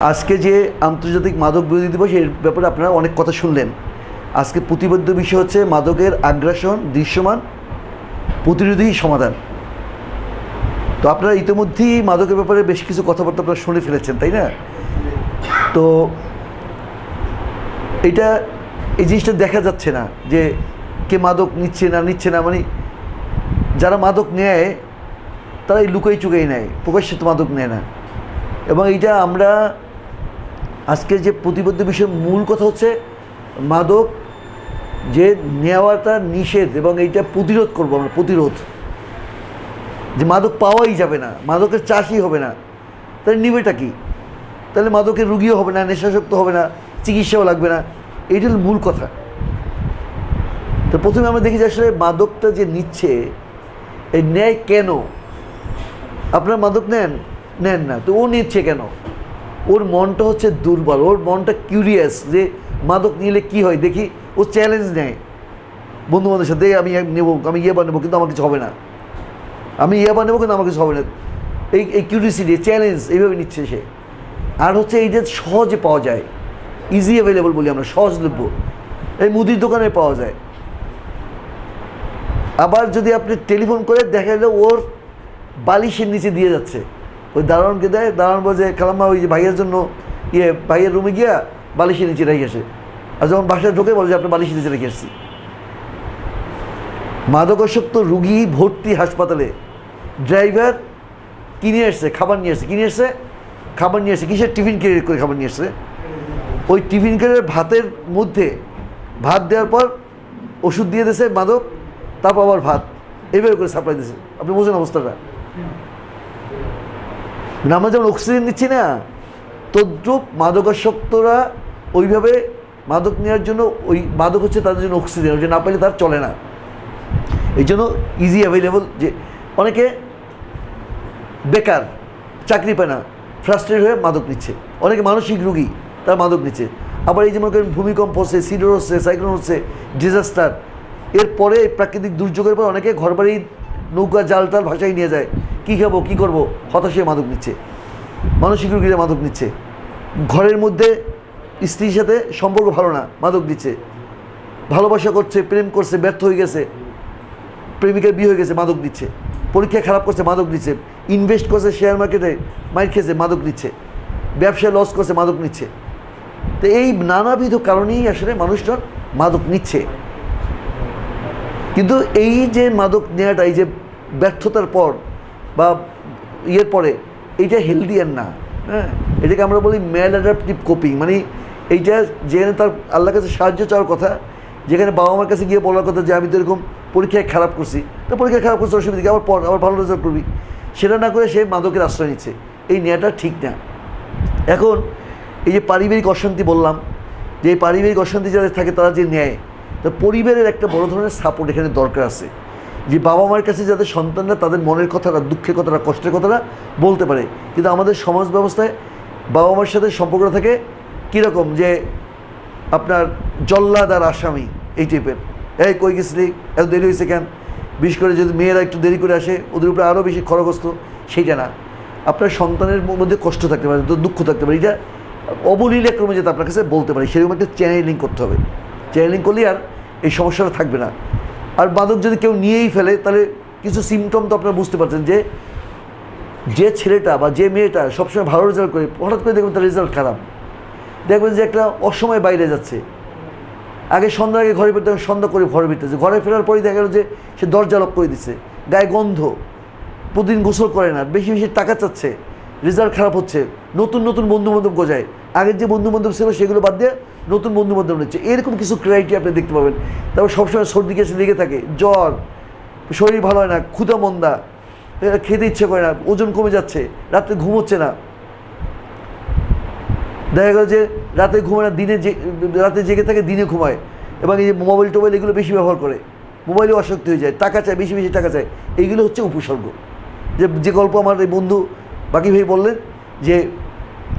আজকে যে আন্তর্জাতিক মাদক বিরোধী দিবস, এর ব্যাপারে আপনারা অনেক কথা শুনলেন। আজকে প্রতিবদ্ধ বিষয় হচ্ছে মাদকের আগ্রাসন, দৃশ্যমান, প্রতিরোধী সমাধান। তো আপনারা ইতিমধ্যেই মাদকের ব্যাপারে বেশ কিছু কথাবার্তা আপনারা শুনে ফেলেছেন, তাই না? তো এটা, এই জিনিসটা দেখা যাচ্ছে না যে কে মাদক নিচ্ছে না নিচ্ছে না। মানে যারা মাদক নেয় তারা এই লুকাই চুকাই নেয়। প্রকাশ্যে তো মাদক নেয় না। এবং এইটা আমরা আজকে যে প্রতিবদ্ধ বিষয়ের মূল কথা হচ্ছে মাদক যে নেওয়াটা নিষেধ এবং এইটা প্রতিরোধ করব আমরা, প্রতিরোধ। যে মাদক পাওয়াই যাবে না, মাদকের চাষই হবে না, তাহলে নিবেটা কি? তাহলে মাদকের রুগীও হবে না নেশাসক্ত হবে না, চিকিৎসাও লাগবে না, এইটা হলো মূল কথা। তো প্রথমে আমরা দেখি যে আসলে মাদকটা যে নিচ্ছে, এই নেয় কেন? আপনার মাদক নেন নেন না, তো ও নিচ্ছে কেন? ওর মনটা হচ্ছে দুর্বল, ওর মনটা কিউরিয়াস যে মাদক নিলে কি হয়, দেখি ও চ্যালেঞ্জ নেয়। বন্ধু বান্ধবের সাথে আমি নেব, আমি ইয়ে বানাবো, কিন্তু আমার কিছু হবে না। আমি ইয়ে বানাবো, কিন্তু আমার কিছু হবে না। এই এই কিউরিয়াসিটি চ্যালেঞ্জ এইভাবে নিচ্ছে সে। আর হচ্ছে এই যে সহজে পাওয়া যায় ইজি অ্যাভেলেবল বলি আমরা, সহজলভ্য, এই মুদির দোকানে পাওয়া যায়। আবার যদি আপনি টেলিফোন করে দেখা গেল ওর বালিশের নিচে দিয়ে যাচ্ছে। ওই দারোয়ানকে দেয়, দারোয়ান বলে কালাম্মা ওই যে ভাইয়ের জন্য ইয়ে ভাইয়ের রুমে গিয়া বালিশের নিচে রেখে আসে আর যখন বাসায় ঢোকে বলে যে আপনি বালিশের নিচে রেখে এসেছি। মাদকাসক্ত রুগী ভর্তি হাসপাতালে ড্রাইভার কিনে আসছে খাবার নিয়ে আসছে কিনে আসছে খাবার নিয়ে আসছে কিসের টিফিন ক্যারিয়ার করে খাবার নিয়ে আসছে ওই টিফিন ক্যারিয়ার ভাতের মধ্যে ভাত দেওয়ার পর ওষুধ দিয়ে দিয়েছে মাদক, তারপর আবার ভাত। এইভাবে করে সাপ্লাই দিয়েছে। আপনি বোঝেন অবস্থাটা। মানে আমরা যেমন অক্সিজেন নিচ্ছি না। তদ্রুপ মাদকাসক্তরা ওইভাবে মাদক নেওয়ার জন্য ওই মাদক হচ্ছে তাদের জন্য অক্সিজেন, ওই না পাইলে তার চলে না। এই জন্য ইজি অ্যাভেলেবল যে অনেকে বেকার, চাকরি পায় না ফ্রাস্ট্রেট হয়ে মাদক নিচ্ছে। অনেকে মানসিক রুগী, তারা মাদক নিচ্ছে। আবার এই যে মনে করেন ভূমিকম্প হচ্ছে, সিডর হচ্ছে, সাইক্লোন হচ্ছে ডিজাস্টার এরপরে প্রাকৃতিক দুর্যোগের পর অনেকে ঘরবাড়ি, নৌকা জাল টাল ভাসাই নিয়ে যায়। কী খাব, কী করব? হতাশে মাদক নিচ্ছে। মানসিক রুগীরা মাদক নিচ্ছে। ঘরের মধ্যে স্ত্রীর সাথে সম্পর্ক ভালো না, মাদক দিচ্ছে। ভালোবাসা করছে, প্রেম করছে, ব্যর্থ হয়ে গেছে। প্রেমিকার বিয়ে হয়ে গেছে, মাদক দিচ্ছে। পরীক্ষা খারাপ করছে, মাদক দিচ্ছে। ইনভেস্ট করছে শেয়ার মার্কেটে, মাইর খেয়েছে, মাদক দিচ্ছে ব্যবসায় লস করছে, মাদক নিচ্ছে। তো এই নানাবিধ কারণেই আসলে মানুষজন মাদক নিচ্ছে। কিন্তু এই যে মাদক নেওয়াটা, এই যে ব্যর্থতার পর বা ইয়ের পরে, এইটা হেলদি আর না হ্যাঁ? এটাকে আমরা বলি ম্যাল অ্যাডাপটিভ কোপিং মানে এইটা যেখানে তার আল্লাহর কাছে সাহায্য চাওয়ার কথা, যেখানে বাবা মার কাছে গিয়ে বলার কথা যে আমি তো এরকম পরীক্ষায় খারাপ করছি, তো পরীক্ষায় খারাপ করছি, অসুবিধা কি আবার পর, আবার ভালো রেজাল্ট করবি। সেটা না করে সে মাদকের আশ্রয় নিচ্ছে। এই নেওয়াটা ঠিক না। এখন এই যে পারিবারিক অশান্তি বললাম, যে পারিবারিক অশান্তি যাদের থাকে তারা যে নেয়, তো পরিবারের একটা বড় ধরনের সাপোর্ট এখানে দরকার আছে। যে বাবা মার কাছে যাদের সন্তানরা, তাদের মনের কথাটা, দুঃখের কথাটা, কষ্টের কথাটা বলতে পারে। কিন্তু আমাদের সমাজ ব্যবস্থায় বাবা মার সাথে সম্পর্কটা থাকে কীরকম? যে আপনার জল্লাদ আর আসামি, এই টাইপের এই, কই গেছিলি? এত দেরি হয়েছে কেন? বিশেষ করে যদি মেয়েরা একটু দেরি করে আসে, ওদের উপরে আরও বেশি খরগস্ত সেইটা না। আপনার সন্তানের মধ্যে কষ্ট থাকতে পারে দুঃখ থাকতে পারে। এটা অবলীলা ক্রমে যাতে আপনার কাছে বলতে পারে, সেরকম একটা চ্যানেলিং করতে হবে। চ্যানেলিং করলে আর এই সমস্যাটা থাকবে না। আর মাদক যদি কেউ নিয়েই ফেলে, তাহলে কিছু সিমটম তো আপনারা বুঝতে পারছেন যে যে ছেলেটা বা যে মেয়েটা সবসময় ভালো রেজাল্ট করে, হঠাৎ করে দেখবেন তার রেজাল্ট খারাপ। দেখবেন যে একটা অসময়ে বাইরে যাচ্ছে। আগে সন্ধ্যার আগে ঘরে ফিরতে সন্ধ্যা করে ঘরে ফিরতেছে ঘরে ফেরার পরেই দেখা গেল যে সে দরজা লক করে দিচ্ছে গায়ে গন্ধ। প্রতিদিন গোসল করে না, বেশি বেশি টাকা চাচ্ছে। রেজাল্ট খারাপ হচ্ছে। নতুন নতুন বন্ধু বান্ধব গোজায়। আগের যে বন্ধু বান্ধব ছিল সেগুলো বাদ দিয়ে নতুন বন্ধু বান্ধব নিচ্ছে। এরকম কিছু ক্রাইটেরিয়া আপনি দেখতে পাবেন। তারপর সবসময় সর্দি কাশি লেগে থাকে, জ্বর, শরীর ভালো হয় না ক্ষুদা মন্দা খেতে ইচ্ছে করে না, ওজন কমে যাচ্ছে রাত্রে ঘুমোচ্ছে না। দেখা গেল যে রাতে ঘুমায় না, দিনে যে, রাতে জেগে থাকে, দিনে ঘুমায়। এবং এই যে মোবাইল টোবাইল এগুলো বেশি ব্যবহার করে। মোবাইলে আসক্তি হয়ে যায়, টাকা চায়, বেশি বেশি টাকা চায়। এইগুলো হচ্ছে উপসর্গ। যে যে গল্প আমার এই বন্ধু বাকি ভাই বললেন যে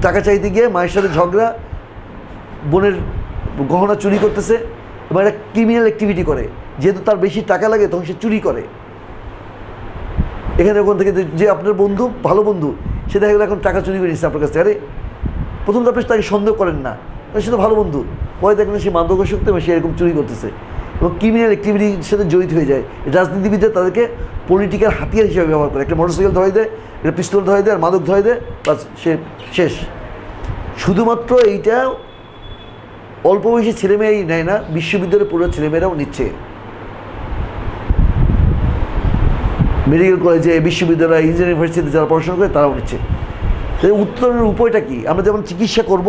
টাকা চাইতে গিয়ে মায়ের সাথে ঝগড়া, বোনের গহনা চুরি করতেছে এবং একটা ক্রিমিনাল অ্যাক্টিভিটি করে। যেহেতু তার বেশি টাকা লাগে, তখন সে চুরি করে। এখানে ওখান থেকে যে আপনার বন্ধু, ভালো বন্ধু, সে দেখা গেলো এখন টাকা চুরি করে নিচ্ছে আপনার কাছ আরে প্রথম তো আপনি তাকে সন্দেহ করেন না। সে তো ভালো বন্ধু। পরে দেখেন সে মাদকাসক্ত এবং সে এরকম চুরি করতেছে। এবং ক্রিমিনাল অ্যাক্টিভিটির সাথে জড়িত হয়ে যায়। রাজনীতিবিদরা তাদেরকে পলিটিক্যাল হাতিয়ার হিসেবে ব্যবহার করে। একটা মোটরসাইকেল ধরাই দেয়, একটা পিস্তল ধরাই দেয়, আর মাদক ধরাই দেয় বাস সে শেষ। শুধুমাত্র এইটা অল্প বয়সী ছেলেমেয়েই নেয় না, বিশ্ববিদ্যালয়ের পুরো ছেলেমেয়েরাও নিচ্ছে। মেডিকেল কলেজে বিশ্ববিদ্যালয় ইঞ্জিনিয়ারিং ইউনিভার্সিটিতে যারা পড়াশোনা করে, তারাও নিচ্ছে। উত্তরের উপায়টা কি? আমরা যেমন চিকিৎসা করব,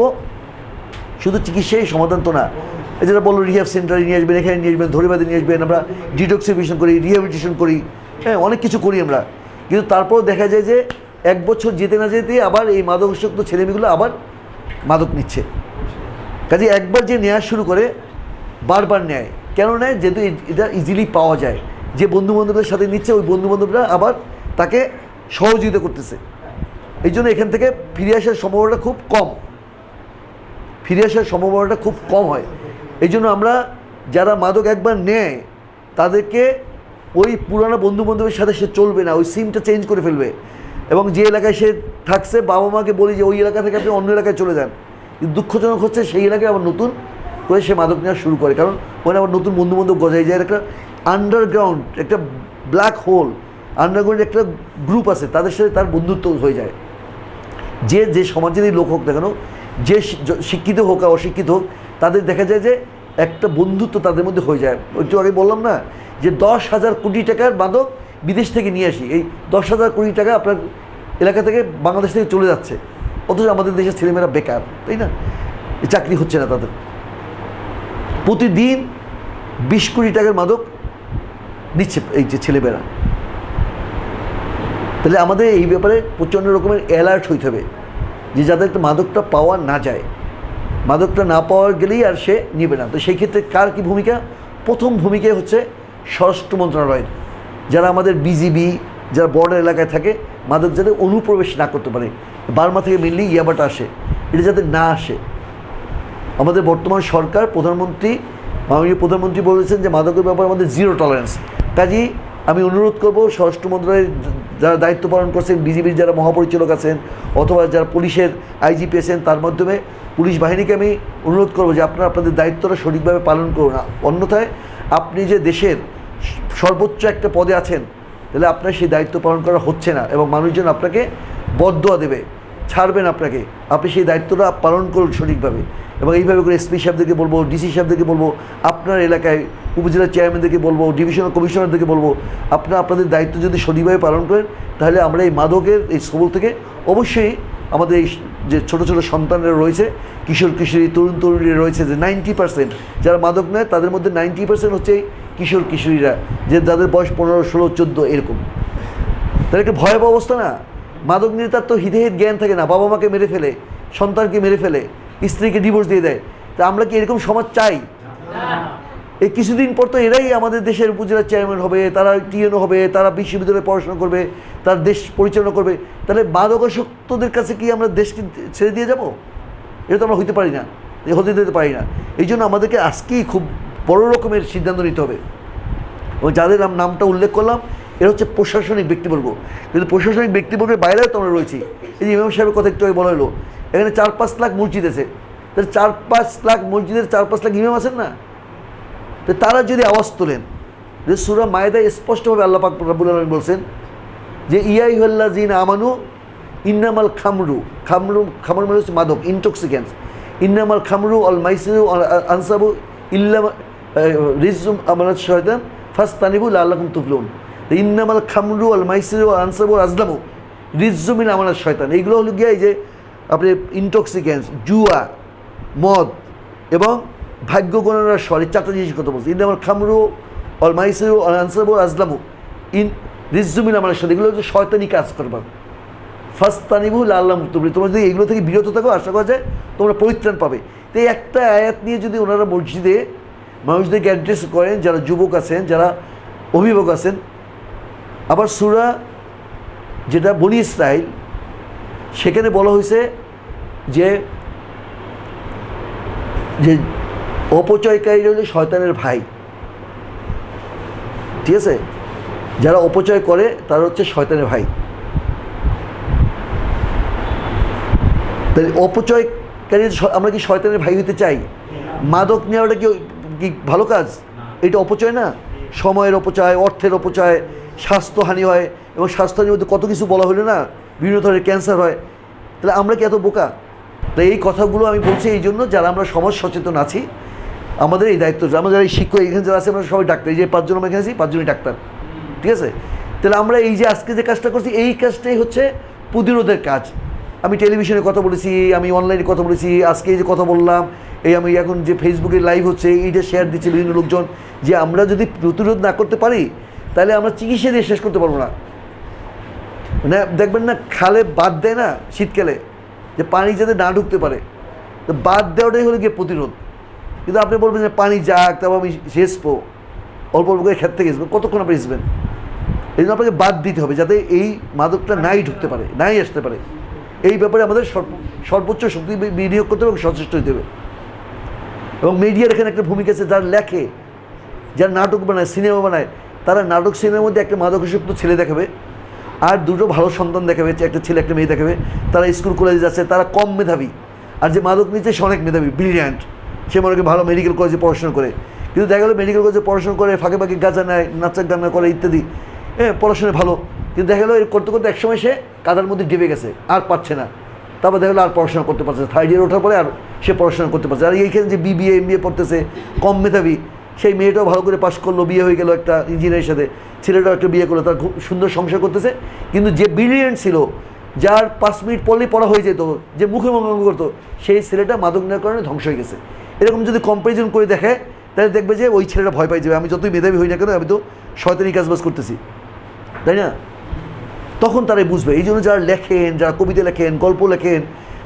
শুধু চিকিৎসাই সমাধান তো না। যেটা বলল রিহাব সেন্টারে নিয়ে আসবেন, এখানে নিয়ে আসবেন ধরিবাদে নিয়ে আসবেন, আমরা ডিটক্সিফিকেশন করি রিহ্যাবিলিটেশন করি হ্যাঁ অনেক কিছু করি আমরা। কিন্তু তারপর দেখা যায় যে এক বছর যেতে না যেতে আবার এই মাদকাসক্ত ছেলেমেয়েগুলো আবার মাদক নিচ্ছে। কাজে একবার যে নেওয়া শুরু করে, বারবার নেয়। কেন নেয়? যেহেতু এটা ইজিলি পাওয়া যায়। যে বন্ধু বান্ধবদের সাথে নিচ্ছে, ওই বন্ধু বান্ধবরা আবার তাকে সহযোগিতা করতেছে। এই জন্য এখান থেকে ফিরে আসার সম্ভাবনাটা খুব কম। ফিরে আসার সম্ভাবনাটা খুব কম হয়। এই জন্য আমরা যারা মাদক একবার নেয়, তাদেরকে ওই পুরানো বন্ধু বান্ধবের সাথে সে চলবে না, ওই সিমটা চেঞ্জ করে ফেলবে। এবং যে এলাকায় সে থাকছে, বাবা মাকে বলি যে, ওই এলাকা থেকে আপনি অন্য এলাকায় চলে যান। দুঃখজনক হচ্ছে, সেই এলাকায় আবার নতুন করে সে মাদক নেওয়া শুরু করে। কারণ ওখানে আবার নতুন বন্ধু বান্ধব গজায় যায়। একটা আন্ডারগ্রাউন্ড একটা ব্ল্যাক হোল আন্ডারগ্রাউন্ড একটা গ্রুপ আছে, তাদের সাথে তার বন্ধুত্ব হয়ে যায়। যে যে সমাজেরই লোক হোক না কেন, যে শিক্ষিত হোক আর অশিক্ষিত হোক তাদের দেখা যায় যে একটা বন্ধুত্ব তাদের মধ্যে হয়ে যায়। একটু আগে বললাম না, যে দশ হাজার কোটি টাকার মাদক বিদেশ থেকে নিয়ে আসি। এই দশ হাজার কোটি টাকা আপনার এলাকা থেকে বাংলাদেশ থেকে চলে যাচ্ছে। অথচ আমাদের দেশের ছেলেমেয়েরা বেকার, তাই না? চাকরি হচ্ছে না তাদের। প্রতিদিন বিশ কোটি টাকার মাদক নিচ্ছে এই যে ছেলেমেয়েরা। তাহলে আমাদের এই ব্যাপারে প্রচণ্ড রকমের অ্যালার্ট হইতে হবে, যে যাদের মাদকটা পাওয়া না যায়। মাদকটা না পাওয়া গেলেই আর সে নেবে না। তো সেই ক্ষেত্রে কার কী ভূমিকা? প্রথম ভূমিকাই হচ্ছে স্বরাষ্ট্র মন্ত্রণালয়ের। যারা আমাদের বিজিবি যারা বর্ডার এলাকায় থাকে, মাদক যাতে অনুপ্রবেশ না করতে পারে। বার্মা থেকে মেনলি ইয়াবাটা আসে। এটা যাতে না আসে। আমাদের বর্তমান সরকার, প্রধানমন্ত্রী, মাননীয় প্রধানমন্ত্রী বলেছেন যে মাদকের ব্যাপারে আমাদের জিরো টলারেন্স কাজেই আমি অনুরোধ করব স্বরাষ্ট্র মন্ত্রণালয়ের যারা দায়িত্ব পালন করছেন বিজেপির যারা মহাপরিচালক আছেন, অথবা যারা পুলিশের আইজিপি আছেন, তার মাধ্যমে পুলিশ বাহিনীকে আমি অনুরোধ করব যে আপনারা আপনাদের দায়িত্বটা সঠিকভাবে পালন করুন। অন্যথায় আপনি যে দেশের সর্বোচ্চ একটা পদে আছেন, তাহলে আপনার সেই দায়িত্ব পালন করা হচ্ছে না এবং মানুষজন আপনাকে বদয়া দেবে, ছাড়বেন আপনাকে। আপনি সেই দায়িত্বটা পালন করুন সঠিকভাবে এবং এইভাবে করে এসপি সাহেবদেরকে বলব, ডিসি সাহেবদেরকে বলব, আপনার এলাকায় উপজেলা চেয়ারম্যানদেরকে বলব ডিভিশনাল কমিশনারদেরকে বলব, আপনারা আপনাদের দায়িত্ব যদি সঠিকভাবে পালন করেন, তাহলে আমরা এই মাদকের, এই সবল থেকে অবশ্যই আমাদের এই যে ছোটো ছোটো সন্তানরা রয়েছে, কিশোর, কিশোরী, তরুণ, তরুণীরা রয়েছে, যে নাইনটি পার্সেন্ট যারা মাদক নেয়, তাদের মধ্যে নাইনটি পার্সেন্ট হচ্ছে কিশোর, কিশোরীরা, যে যাদের বয়স পনেরো, ষোলো, চোদ্দ এরকম। তাহলে একটা ভয়াবহ অবস্থা না? মাদক নিয়ে তার তো হিতহিত জ্ঞান থাকে না, বাবা মাকে মেরে ফেলে, সন্তানকে মেরে ফেলে, স্ত্রীকে ডিভোর্স দিয়ে দেয়। তা আমরা কি এরকম সমাজ চাই? এই কিছুদিন পর তো এরাই আমাদের দেশের উপজেলা চেয়ারম্যান হবে, তারা টিএনও হবে, তারা বিশ্ববিদ্যালয়ে পড়াশোনা করবে, তার দেশ পরিচালনা করবে। তাহলে মাদকাসক্তদের কাছে কি আমরা দেশকে ছেড়ে দিয়ে যাব? এটা তো আমরা হইতে পারি না হতে দিতে পারি না। এই জন্য আমাদেরকে আজকেই খুব বড় রকমের সিদ্ধান্ত নিতে হবে। এবং যাদের নাম, নামটা উল্লেখ করলাম, এরা হচ্ছে প্রশাসনিক ব্যক্তিবর্গ কিন্তু প্রশাসনিক ব্যক্তিবর্গের বাইরেও তো আমরা রয়েছি। এই যে ইমাম সাহেবের কথা একটু বলা হলো, এখানে চার পাঁচ লাখ মসজিদ আছে। তাহলে চার পাঁচ লাখ মসজিদের চার পাঁচ লাখ ইমাম আছেন না? তো তারা যদি আওয়াজ তোলেন, যে সুরা মায়েদায় স্পষ্টভাবে আল্লাহ পাক রাবুল আলমী বলছেন যে ইয়াই হল্লা জিন আমানু ইন্নামাল খামরু খামরু, খামর মানে হচ্ছে মাদক ইনটক্সিকেন্স ইন্নামাল খামরু অল মাইসিরু আনসাবু ইল্লা রিজুম আমানত শয়তান ফার্স্ট তানিবুল আল্লাহম তুফলুন ইন্নামাল খামরু অল মাইসিরু আনসাবু আজলামু রিজুমিন আমানত শয়তান। এইগুলো হলো গিয়ে যে, আপনি ইনটক্সিকেন্স জুয়া, মদ এবং ভাগ্য গণনার স্বরে চারটা জিনিস কথা বলছে। ইন্দামাল খামরু অল মাইসিরু অল আনসাবু আজলামু। ইন রিজুমিন আমার সাথে। এগুলো হচ্ছে শয়তানি কাজ করবার ফার্স্ট তানিবুল আল্লাহ তুমি তোমরা যদি এগুলো থেকে বিরত থাকো, আশা করা যায় তোমরা পরিত্রাণ পাবে। তো এই একটা আয়াত নিয়ে যদি ওনারা মসজিদে মানুষদেরকে অ্যাড্রেস করেন, যারা যুবক আছেন, যারা অভিভাবক আছেন, আবার সুরা যেটা বনি ইসরাইল সেখানে বলা হয়েছে যে যে অপচয়কারী হলো শয়তানের ভাই। ঠিক আছে? যারা অপচয় করে, তারা হচ্ছে শয়তানের ভাই। তাহলে অপচয়কারী আমরা কি শয়তানের ভাই হতে চাই? মাদক নেওয়াটা কি কি ভালো কাজ? এটা অপচয় না? সময়ের অপচয়, অর্থের অপচয়, স্বাস্থ্যহানি হয়, এবং স্বাস্থ্যহানির মধ্যে কত কিছু বলা হলো না? বিভিন্ন ধরনের ক্যান্সার হয়। তাহলে আমরা কি এত বোকা? তাই এই কথাগুলো আমি বলছি এই জন্য যারা আমরা সমাজ সচেতন আছি আমাদের এই দায়িত্ব, আমরা যারা শিক্ষক, এখানে যারা আছে, আমরা সবাই ডাক্তার। এই যে পাঁচজন আমরা এখানে আছি, পাঁচজনই ডাক্তার। ঠিক আছে? তাহলে আমরা এই যে আজকে যে কাজটা করছি, এই কাজটাই হচ্ছে প্রতিরোধের কাজ। আমি টেলিভিশনে কথা বলেছি, আমি অনলাইনে কথা বলেছি, আজকে এই যে কথা বললাম, এই আমি এখন যে ফেসবুকে লাইভ হচ্ছে, এইটা শেয়ার দিচ্ছে বিভিন্ন লোকজন, যে আমরা যদি প্রতিরোধ না করতে পারি, তাহলে আমরা চিকিৎসা দিয়ে শেষ করতে পারব না। মানে দেখবেন না, খালে বাদ দেয় না শীতকালে, যে পানি যাতে না ঢুকতে পারে। তো বাদ দেওয়াটাই হলো গিয়ে প্রতিরোধ। কিন্তু আপনি বলবেন যে পানি যাক, তারপর আমি সেচবো। অল্প অল্প করে ক্ষেত থেকে এসবেন কতক্ষণ আপনি এসবেন এই জন্য আপনাকে বাদ দিতে হবে যাতে এই মাদকটা নাই ঢুকতে পারে, নাই আসতে পারে। এই ব্যাপারে আমাদের সর্বোচ্চ শক্তি বিনিয়োগ করতে হবে এবং সচেষ্ট হতে হবে। এবং মিডিয়ার এখানে একটা ভূমিকা আছে, যারা লেখে, যারা নাটক বানায়, সিনেমা বানায়। তারা নাটক সিনেমার মধ্যে একটা মাদকাসক্ত ছেলে দেখাবে, আর দুটো ভালো সন্তান দেখাবে একটা ছেলে, একটা মেয়ে দেখাবে। তারা স্কুল কলেজে যাচ্ছে, তারা কম মেধাবী। আর যে মাদক নিচ্ছে, সে অনেক মেধাবী, ব্রিলিয়ান্ট। সে মনে করে ভালো মেডিকেল কলেজে পড়াশোনা করে। কিন্তু দেখা গেলো মেডিকেল কলেজে পড়াশোনা করে ফাঁকে ফাঁকে গাঁজা নেয় নাচা গানা করে ইত্যাদি। হ্যাঁ পড়াশোনা ভালো। কিন্তু দেখা গেলো এর করতে করতে একসময় সে কাদার মধ্যে ডেবে গেছে, আর পারছে না। তারপর দেখা গেলো আর পড়াশোনা করতে পারছে থার্ড ইয়ার ওঠার পরে আর সে পড়াশোনা করতে পারছে আর এইখানে যে বিবিএ এম পড়তেছে, কম মেধাবী, সেই মেয়েটাও ভালো করে পাশ করল, বিয়ে হয়ে গেল একটা ইঞ্জিনিয়ারের সাথে। ছেলেটাও একটা বিয়ে করল, তার খুব সুন্দর সংসার করতেছে। কিন্তু যে ব্রিলিয়েন্ট ছিল, যার পাঁচ মিনিট পড়লেই পড়া হয়ে যেত, যে মুখে মুখে করতো, সেই ছেলেটা মাদক নেওয়ার কারণে ধ্বংস হয়ে গেছে। এরকম যদি কম্পারিজন করে দেখে, তাহলে দেখবে যে ওই ছেলেটা ভয় পাই যাবে আমি যতই মেধাবী হই না কেন, আমি তো শয়তানি কাজবাজ করতেছি। তাই না? তখন তারাই বুঝবে। এই জন্য যারা লেখেন, যারা কবিতা লেখেন, গল্প লেখেন,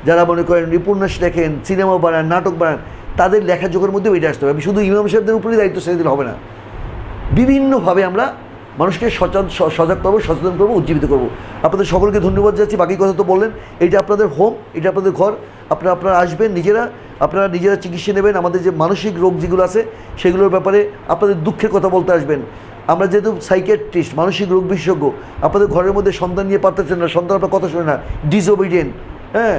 যারা মনে করেন উপন্যাস লেখেন সিনেমা বানান, নাটক বানান, তাদের লেখা যোগের মধ্যে এটা আসতে হবে আমি শুধু ইমাম সাহেবদের উপরেই দায়িত্ব ছেড়ে দিলে হবে না। বিভিন্নভাবে আমরা মানুষকে সচেতন সজাগ করব, সচেতন করব, উজ্জীবিত করব। আপনাদের সকলকে ধন্যবাদ যাচ্ছি বাকি কথা তো বললেন। এটা আপনাদের হোম এটা আপনাদের ঘর। আপনারা আপনারা আসবেন, নিজেরা, আপনারা নিজেরা চিকিৎসা নেবেন। আমাদের যে মানসিক রোগ যেগুলো আছে, সেগুলোর ব্যাপারে আপনাদের দুঃখের কথা বলতে আসবেন। আমরা যেহেতু সাইকিয়াট্রিস্ট মানসিক রোগ বিশেষজ্ঞ, আপনাদের ঘরের মধ্যে সন্তান নিয়ে পারতেছেন না, সন্তান আপনার কথা শোনে না ডিসওবিডিয়েন্ট হ্যাঁ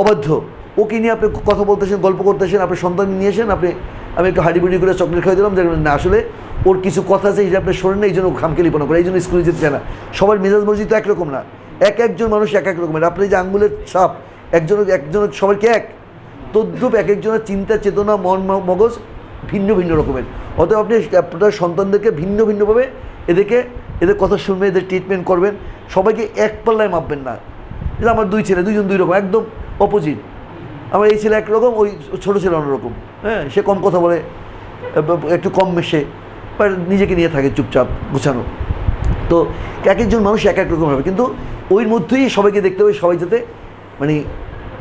অবাধ্য। ওকে নিয়ে আপনি কথা বলতেছেন, গল্প করতেছেন, আপনি সন্তান নিয়ে এসেন আপনি, আমি একটু হাঁড়ি করে চকলেট খাই দিলাম দেখবেন না, আসলে ওর কিছু কথা আছে এটা আপনি শোনেন না, এই জন্য খামখেলিপনা করে, এই জন্য স্কুলে যেতে চায় না। সবার মেজাজ মসজিদ তো একরকম না। এক একজন মানুষ এক এক রকমের। আপনি যে আঙ্গুলের ছাপ একজন একজন সবাইকে এক? তদ্রুপ এক একজনের চিন্তা, চেতনা, মন মগজ ভিন্ন ভিন্ন রকমের। অতএব আপনি আপনার সন্তানদেরকে ভিন্ন, ভিন্নভাবে এদেরকে, এদের কথা শুনবেন, এদের ট্রিটমেন্ট করবেন। সবাইকে এক পাল্লায় মাপবেন না। এটা আমার দুই ছেলে, দুইজন দুই রকম, একদম অপোজিট আমার এই ছেলে একরকম, ওই ছোটো ছেলে অন্যরকম। হ্যাঁ সে কম কথা বলে, একটু কম মেশে, বা নিজেকে নিয়ে থাকে চুপচাপ, গুছানো। তো এক একজন মানুষ এক এক রকম হবে। কিন্তু ওই মধ্যেই সবাইকে দেখতে হবে, সবাই যাতে মানে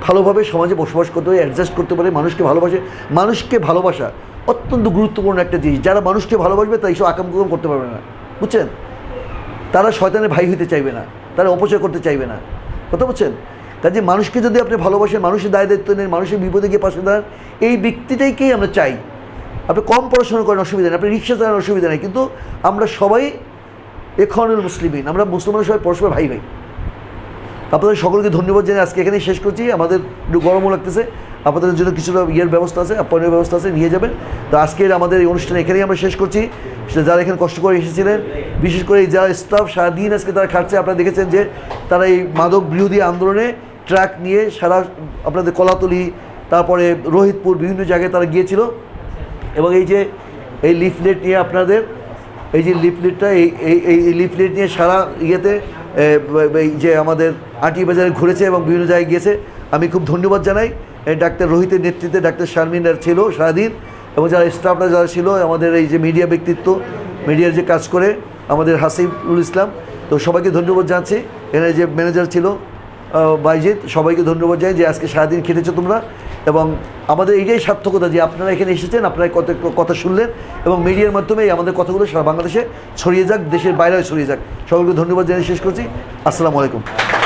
ভালোভাবে সমাজে বসবাস করতে হবে অ্যাডজাস্ট করতে পারে, মানুষকে ভালোবাসে। মানুষকে ভালোবাসা অত্যন্ত গুরুত্বপূর্ণ একটা জিনিস। যারা মানুষকে ভালোবাসবে তাই সব আকাম করতে পারবে না। বুঝছেন? তারা শয়তানের ভাই হইতে চাইবে না। তারা অপচয় করতে চাইবে না। কথা বলছেন কাজে মানুষকে যদি আপনি ভালোবাসেন, মানুষের দায় দায়িত্ব নেন, মানুষের বিপদে গিয়ে পাশে দাঁড়ান, এই ব্যক্তিটাইকেই আমরা চাই। আপনি কম পড়াশোনা করেন, অসুবিধা নেই। আপনি রিক্সা চালান, অসুবিধা নেই। কিন্তু আমরা সবাই এখনুল মুসলিমিন। আমরা মুসলমান সবাই পরস্পর ভাই ভাই। আপনাদের সকলকে ধন্যবাদ জানিয়ে আজকে এখানেই শেষ করছি। আমাদের একটু গরমও লাগতেছে। আপনাদের জন্য কিছুটা ইয়ের ব্যবস্থা আছে পানীয় ব্যবস্থা আছে, নিয়ে যাবেন। তো আজকের আমাদের এই অনুষ্ঠান এখানেই আমরা শেষ করছি। যারা এখানে কষ্ট করে এসেছিলেন, বিশেষ করে এই যারা স্টাফ সারাদিন আজকে তারা খাটছে, আপনারা দেখেছেন যে তারা এই মাদক বিরোধী আন্দোলনে ট্রাক নিয়ে সারা আপনাদের কলাতলি, তারপরে রোহিতপুর বিভিন্ন জায়গায় তারা গিয়েছিল। এবং এই যে এই লিফলেট নিয়ে আপনাদের, এই যে লিফলেটটা এই, এই- লিফলেট নিয়ে সারা ইয়েতে এই যে আমাদের আটি বাজারে ঘুরেছে এবং বিভিন্ন জায়গায় গিয়েছে, আমি খুব ধন্যবাদ জানাই। ডাক্তার রোহিতের নেতৃত্বে ডাক্তার শারমিন আর ছিল সারাদিন, এবং যারা স্টাফরা যারা ছিল, আমাদের এই যে মিডিয়া ব্যক্তিত্ব, মিডিয়ার যে কাজ করে, আমাদের হাসিফুল ইসলাম, তো সবাইকে ধন্যবাদ জানাচ্ছি। এখানে যে ম্যানেজার ছিল বাইজিৎ, সবাইকে ধন্যবাদ জানাই যে আজকে সারাদিন খেটেছো তোমরা। এবং আমাদের এইটাই সার্থকতা যে আপনারা এখানে এসেছেন, আপনারা কত কথা শুনলেন এবং মিডিয়ার মাধ্যমে আমাদের কথাগুলো সারা বাংলাদেশে ছড়িয়ে যাক, দেশের বাইরেও ছড়িয়ে যাক। সকলকে ধন্যবাদ জানিয়ে শেষ করছি। আসসালামু আলাইকুম।